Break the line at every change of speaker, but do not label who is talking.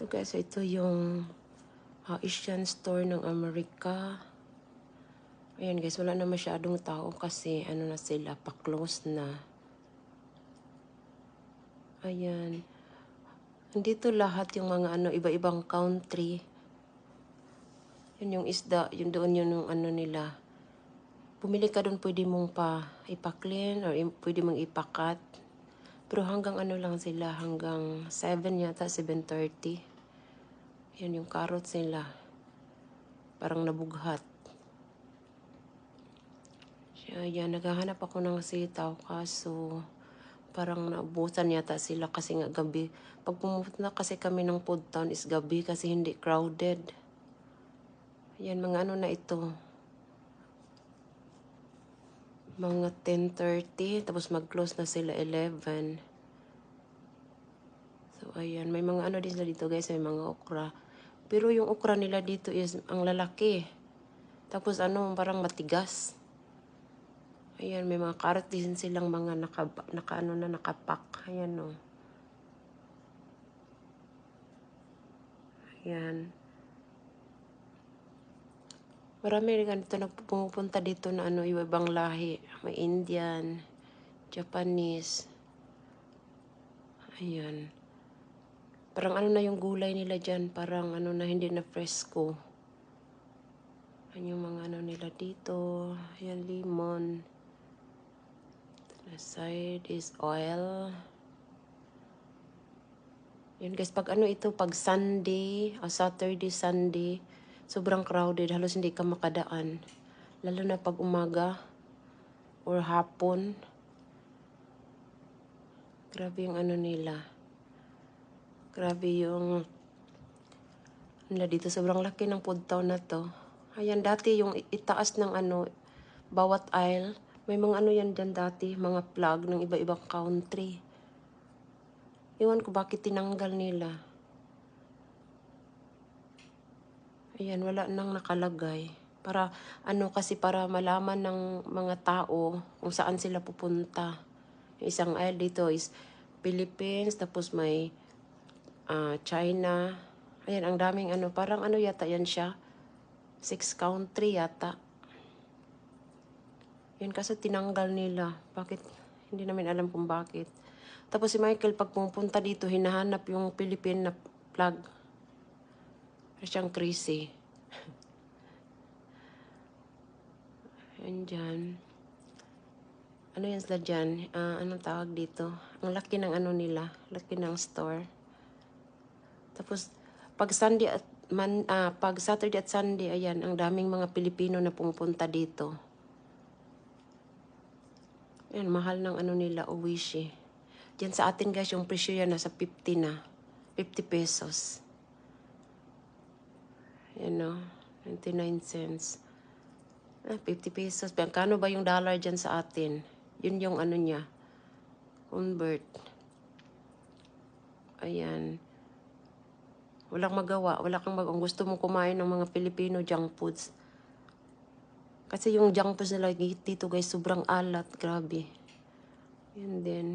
Ito guys, ito yung Asian store ng Amerika. Ayan guys, wala na masyadong tao kasi ano na sila, pa-close na. Ayan. Andito lahat yung mga ano, iba-ibang country. Yun yung isda, yun doon yun yung ano nila. Pumili ka doon, pwede mong pa ipaklin or pwede mong ipakat. Pero hanggang ano lang sila, hanggang 7 yata, 7.30. Yan yung carrots nila. Parang nabughat. Siya, yan, naghahanap ako ng sitaw kaso parang naubusan yata sila kasi nga gabi. Pag pumunta kasi kami ng food town is gabi kasi hindi crowded. Yan, mga ano na ito. Mga 10.30, tapos mag-close na sila 11. So, ayan. May mga ano din sila dito, guys. May mga okra. Pero yung okra nila dito is ang lalaki. Tapos ano, parang matigas. Ayan, may mga carrot din silang mga naka, naka ano na nakapak. Ayan, oh. Ayan. Marami rin ganito na pumupunta dito na ano, iba-ibang lahi. May Indian, Japanese. Ayan. Parang ano na yung gulay nila dyan. Parang ano na hindi na fresco. Ayan yung mga ano nila dito. Ayan, lemon. The side is oil. Yun guys, pag ano ito, pag Sunday, o Saturday, Sunday, sobrang crowded, halos hindi ka makadaan. Lalo na pag umaga or hapon. Grabe yung ano nila. Grabe yung nila dito. Sobrang laki ng food town na to. Ayan, dati yung itaas ng ano, bawat aisle, may mga ano yan dyan dati, mga plug ng iba-ibang country. Iwan ko bakit tinanggal nila. Ayan, wala nang nakalagay. Para, ano kasi para malaman ng mga tao kung saan sila pupunta. Isang aisle dito is Philippines, tapos may ah, China. Ayan, ang daming ano, parang ano yata yan siya. Six country yata. Yan kasi tinanggal nila. Bakit? Hindi namin alam kung bakit. Tapos si Michael, pag pumunta dito, hinahanap yung Philippine na flag. Para siyang crazy. Yan dyan. Ano yan sila dyan? Ah, anong tawag dito? Ang laki ng ano nila. Laki ng store. Tapos, pag Sunday at man, ah, pag Saturday at Sunday, ayan, ang daming mga Pilipino na pumupunta dito. Ayan, mahal ng ano nila, Owishi. Diyan sa atin guys, yung presyo yan nasa 50 na. 50 pesos. Yan o, 99 cents. Ah, 50 pesos. Kano ba yung dollar dyan sa atin? Yun yung ano niya. Convert. Ayan. Walang magawa. Wala kang mag... Gusto mong kumain ng mga Filipino junk foods. Kasi yung junk foods nila dito guys, sobrang alat. Grabe. Yun din.